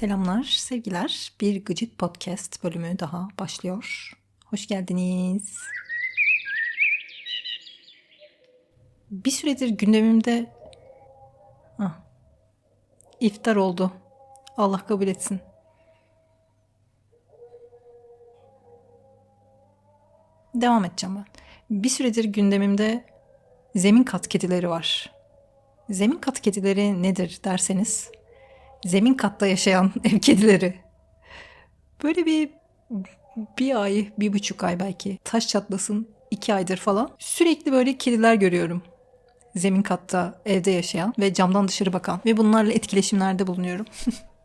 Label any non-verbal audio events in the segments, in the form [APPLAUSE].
Selamlar, sevgiler. Bir Gıcık Podcast bölümü daha başlıyor. Hoş geldiniz. Bir süredir gündemimde ah, iftar oldu. Allah kabul etsin. Devam edeceğim ben. Bir süredir gündemimde zemin kat kedileri var. Zemin kat kedileri nedir derseniz zemin katta yaşayan [LAUGHS] ev kedileri. Böyle bir bir ay, bir buçuk ay belki taş çatlasın iki aydır falan sürekli böyle kediler görüyorum. Zemin katta evde yaşayan ve camdan dışarı bakan ve bunlarla etkileşimlerde bulunuyorum.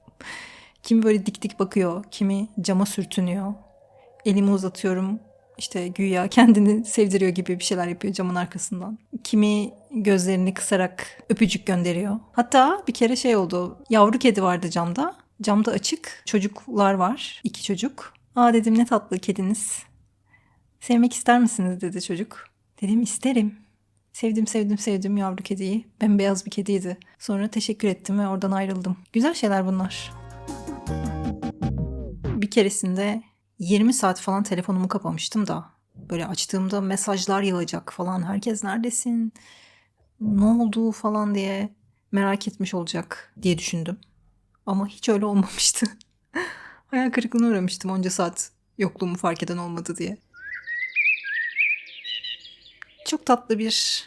[LAUGHS] kimi böyle dik dik bakıyor, kimi cama sürtünüyor. Elimi uzatıyorum, işte güya kendini sevdiriyor gibi bir şeyler yapıyor camın arkasından. Kimi gözlerini kısarak öpücük gönderiyor. Hatta bir kere şey oldu. Yavru kedi vardı camda. Camda açık. Çocuklar var. iki çocuk. Aa dedim ne tatlı kediniz. Sevmek ister misiniz dedi çocuk. Dedim isterim. Sevdim sevdim sevdim yavru kediyi. Bembeyaz bir kediydi. Sonra teşekkür ettim ve oradan ayrıldım. Güzel şeyler bunlar. Bir keresinde 20 saat falan telefonumu kapamıştım da böyle açtığımda mesajlar yağacak falan. Herkes neredesin? Ne oldu falan diye merak etmiş olacak diye düşündüm. Ama hiç öyle olmamıştı. [LAUGHS] Hayal kırıklığına uğramıştım onca saat yokluğumu fark eden olmadı diye. Çok tatlı bir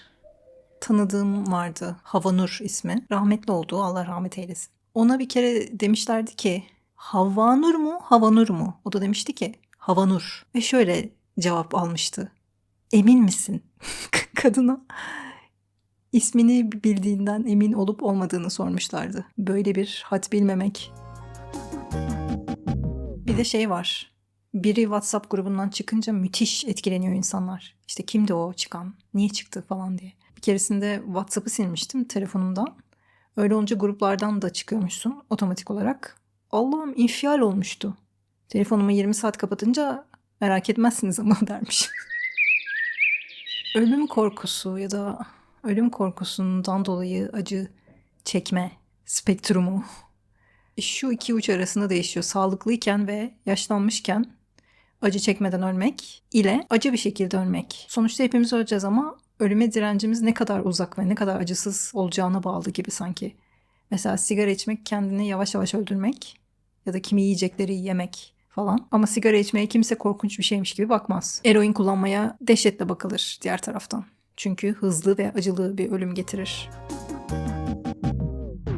tanıdığım vardı. Havanur ismi. Rahmetli oldu. Allah rahmet eylesin. Ona bir kere demişlerdi ki Havvanur mu, Havanur mu? O da demişti ki Havanur. Ve şöyle cevap almıştı. Emin misin? [LAUGHS] Kadına ismini bildiğinden emin olup olmadığını sormuşlardı. Böyle bir hat bilmemek. Bir de şey var. Biri WhatsApp grubundan çıkınca müthiş etkileniyor insanlar. İşte kimdi o çıkan, niye çıktı falan diye. Bir keresinde WhatsApp'ı silmiştim telefonumdan. Öyle olunca gruplardan da çıkıyormuşsun otomatik olarak. Allah'ım infial olmuştu. Telefonumu 20 saat kapatınca merak etmezsiniz ama [LAUGHS] dermiş. ölüm korkusu ya da ölüm korkusundan dolayı acı çekme spektrumu şu iki uç arasında değişiyor. Sağlıklıyken ve yaşlanmışken acı çekmeden ölmek ile acı bir şekilde ölmek. Sonuçta hepimiz öleceğiz ama ölüme direncimiz ne kadar uzak ve ne kadar acısız olacağına bağlı gibi sanki. Mesela sigara içmek kendini yavaş yavaş öldürmek ya da kimi yiyecekleri yemek falan. Ama sigara içmeye kimse korkunç bir şeymiş gibi bakmaz. Eroin kullanmaya dehşetle bakılır diğer taraftan. Çünkü hızlı ve acılı bir ölüm getirir.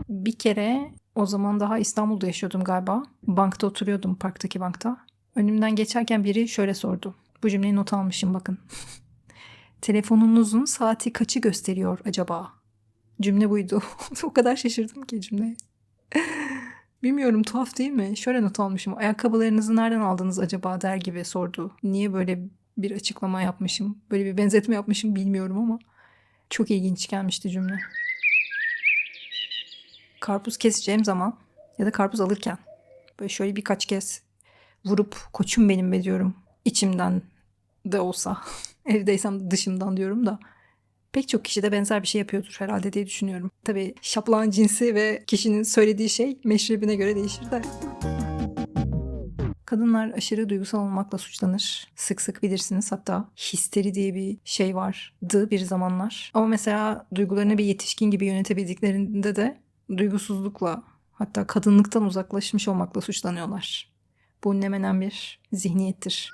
Bir kere o zaman daha İstanbul'da yaşıyordum galiba. Bankta oturuyordum parktaki bankta. Önümden geçerken biri şöyle sordu. Bu cümleyi not almışım bakın. [LAUGHS] Telefonunuzun saati kaçı gösteriyor acaba? Cümle buydu. [LAUGHS] o kadar şaşırdım ki cümleye. Bilmiyorum tuhaf değil mi? Şöyle not almışım. Ayakkabılarınızı nereden aldınız acaba der gibi sordu. Niye böyle bir açıklama yapmışım? Böyle bir benzetme yapmışım bilmiyorum ama çok ilginç gelmişti cümle. Karpuz keseceğim zaman ya da karpuz alırken böyle şöyle birkaç kez vurup koçum benim be diyorum. İçimden de olsa. [LAUGHS] Evdeysem dışımdan diyorum da Pek çok kişi de benzer bir şey yapıyordur herhalde diye düşünüyorum. Tabii şaplağın cinsi ve kişinin söylediği şey meşrebine göre değişir de. Kadınlar aşırı duygusal olmakla suçlanır. Sık sık bilirsiniz hatta histeri diye bir şey vardı bir zamanlar. Ama mesela duygularını bir yetişkin gibi yönetebildiklerinde de duygusuzlukla hatta kadınlıktan uzaklaşmış olmakla suçlanıyorlar. Bu ne menen bir zihniyettir.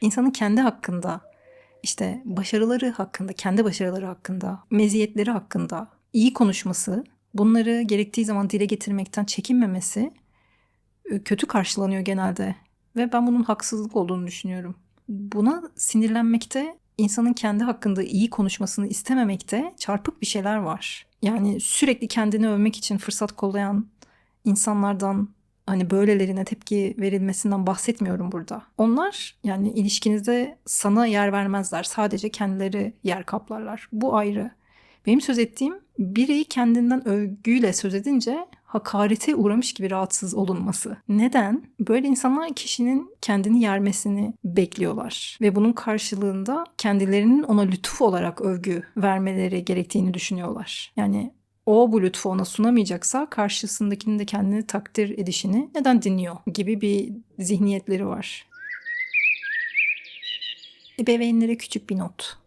İnsanın kendi hakkında işte başarıları hakkında, kendi başarıları hakkında, meziyetleri hakkında iyi konuşması, bunları gerektiği zaman dile getirmekten çekinmemesi e, kötü karşılanıyor genelde ve ben bunun haksızlık olduğunu düşünüyorum. Buna sinirlenmekte, insanın kendi hakkında iyi konuşmasını istememekte çarpık bir şeyler var. Yani sürekli kendini övmek için fırsat kollayan insanlardan hani böylelerine tepki verilmesinden bahsetmiyorum burada. Onlar yani ilişkinizde sana yer vermezler. Sadece kendileri yer kaplarlar. Bu ayrı. Benim söz ettiğim biri kendinden övgüyle söz edince hakarete uğramış gibi rahatsız olunması. Neden? Böyle insanlar kişinin kendini yermesini bekliyorlar ve bunun karşılığında kendilerinin ona lütuf olarak övgü vermeleri gerektiğini düşünüyorlar. Yani o bu lütfu ona sunamayacaksa karşısındakinin de kendini takdir edişini neden dinliyor gibi bir zihniyetleri var. Ebeveynlere küçük bir not.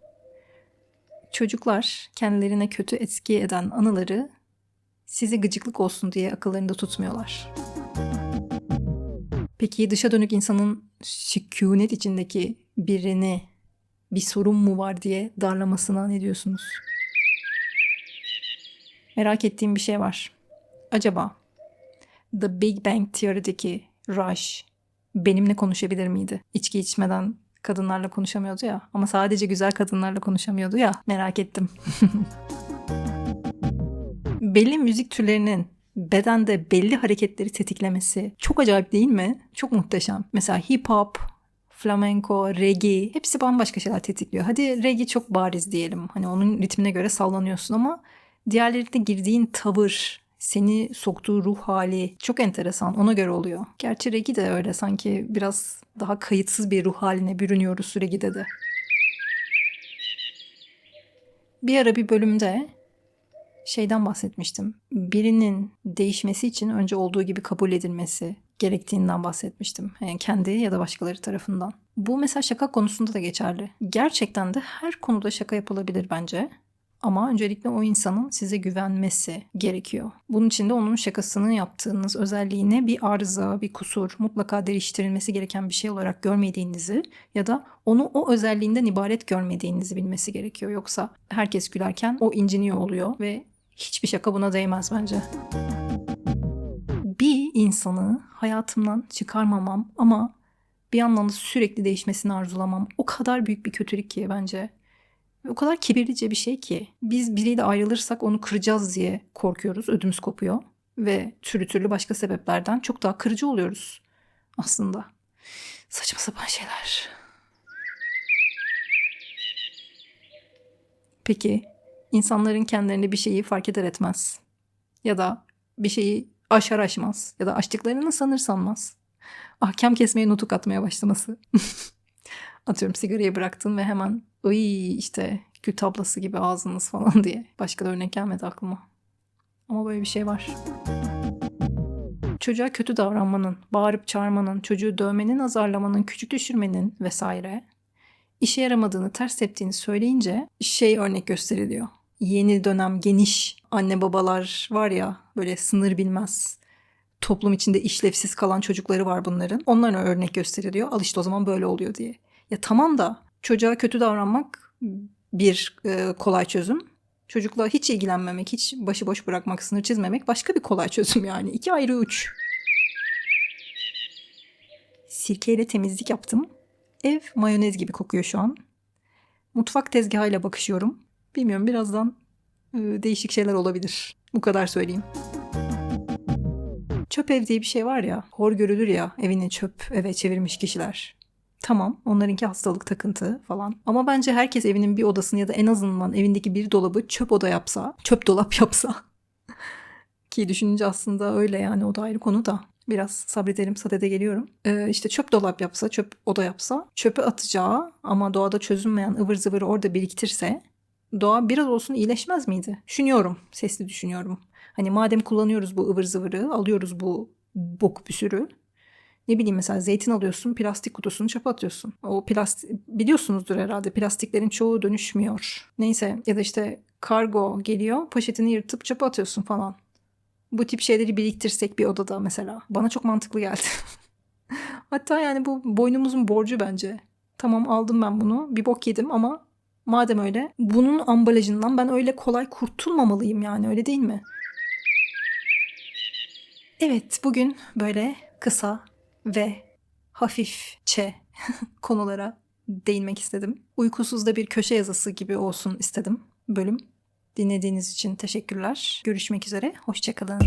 Çocuklar kendilerine kötü etki eden anıları size gıcıklık olsun diye akıllarında tutmuyorlar. Peki dışa dönük insanın sükunet içindeki birini bir sorun mu var diye darlamasına ne diyorsunuz? Merak ettiğim bir şey var. Acaba The Big Bang Theory'deki Rush benimle konuşabilir miydi? İçki içmeden kadınlarla konuşamıyordu ya. Ama sadece güzel kadınlarla konuşamıyordu ya. Merak ettim. [LAUGHS] belli müzik türlerinin bedende belli hareketleri tetiklemesi çok acayip değil mi? Çok muhteşem. Mesela hip hop, flamenco, reggae hepsi bambaşka şeyler tetikliyor. Hadi reggae çok bariz diyelim. Hani onun ritmine göre sallanıyorsun ama diğerlerinde girdiğin tavır, seni soktuğu ruh hali çok enteresan. Ona göre oluyor. Gerçi reggae de öyle sanki biraz daha kayıtsız bir ruh haline bürünüyoruz reggae'de de. Bir ara bir bölümde şeyden bahsetmiştim. Birinin değişmesi için önce olduğu gibi kabul edilmesi gerektiğinden bahsetmiştim. Yani kendi ya da başkaları tarafından. Bu mesela şaka konusunda da geçerli. Gerçekten de her konuda şaka yapılabilir bence. Ama öncelikle o insanın size güvenmesi gerekiyor. Bunun için de onun şakasını yaptığınız özelliğine bir arıza, bir kusur, mutlaka değiştirilmesi gereken bir şey olarak görmediğinizi ya da onu o özelliğinden ibaret görmediğinizi bilmesi gerekiyor. Yoksa herkes gülerken o inciniyor oluyor ve hiçbir şaka buna değmez bence. Bir insanı hayatımdan çıkarmamam ama bir yandan da sürekli değişmesini arzulamam o kadar büyük bir kötülük ki bence. O kadar kibirlice bir şey ki biz biriyle ayrılırsak onu kıracağız diye korkuyoruz. Ödümüz kopuyor. Ve türlü türlü başka sebeplerden çok daha kırıcı oluyoruz aslında. Saçma sapan şeyler. Peki insanların kendilerinde bir şeyi fark eder etmez. Ya da bir şeyi aşar aşmaz. Ya da açtıklarını sanır sanmaz. Ahkam kesmeye nutuk atmaya başlaması. [LAUGHS] Atıyorum sigarayı bıraktın ve hemen Iy işte gül tablası gibi ağzınız falan diye. Başka da örnek gelmedi aklıma. Ama böyle bir şey var. Çocuğa kötü davranmanın, bağırıp çağırmanın, çocuğu dövmenin, azarlamanın, küçük düşürmenin vesaire işe yaramadığını, ters teptiğini söyleyince şey örnek gösteriliyor. Yeni dönem geniş anne babalar var ya böyle sınır bilmez. Toplum içinde işlevsiz kalan çocukları var bunların. Onların örnek gösteriliyor. Al işte o zaman böyle oluyor diye. Ya tamam da çocuğa kötü davranmak bir e, kolay çözüm. Çocukla hiç ilgilenmemek, hiç başıboş bırakmak, sınır çizmemek başka bir kolay çözüm yani. İki ayrı uç. Sirkeyle temizlik yaptım. Ev mayonez gibi kokuyor şu an. Mutfak tezgahıyla bakışıyorum. Bilmiyorum birazdan e, değişik şeyler olabilir. Bu kadar söyleyeyim. Çöp ev diye bir şey var ya, hor görülür ya evini çöp eve çevirmiş kişiler. Tamam onlarınki hastalık takıntı falan. Ama bence herkes evinin bir odasını ya da en azından evindeki bir dolabı çöp oda yapsa, çöp dolap [LAUGHS] yapsa. Ki düşününce aslında öyle yani o da ayrı konu da. Biraz sabredelim sadede geliyorum. Ee, işte çöp dolap yapsa, çöp oda yapsa, çöpü atacağı ama doğada çözünmeyen ıvır zıvırı orada biriktirse doğa biraz olsun iyileşmez miydi? Düşünüyorum, sesli düşünüyorum. Hani madem kullanıyoruz bu ıvır zıvırı, alıyoruz bu bok bir sürü ne bileyim mesela zeytin alıyorsun plastik kutusunu çöpe atıyorsun. O plastik biliyorsunuzdur herhalde plastiklerin çoğu dönüşmüyor. Neyse ya da işte kargo geliyor poşetini yırtıp çöpe atıyorsun falan. Bu tip şeyleri biriktirsek bir odada mesela. Bana çok mantıklı geldi. [LAUGHS] Hatta yani bu boynumuzun borcu bence. Tamam aldım ben bunu bir bok yedim ama madem öyle bunun ambalajından ben öyle kolay kurtulmamalıyım yani öyle değil mi? Evet bugün böyle kısa ve hafifçe [LAUGHS] konulara değinmek istedim. Uykusuz da bir köşe yazısı gibi olsun istedim bölüm. Dinlediğiniz için teşekkürler. Görüşmek üzere. Hoşçakalın.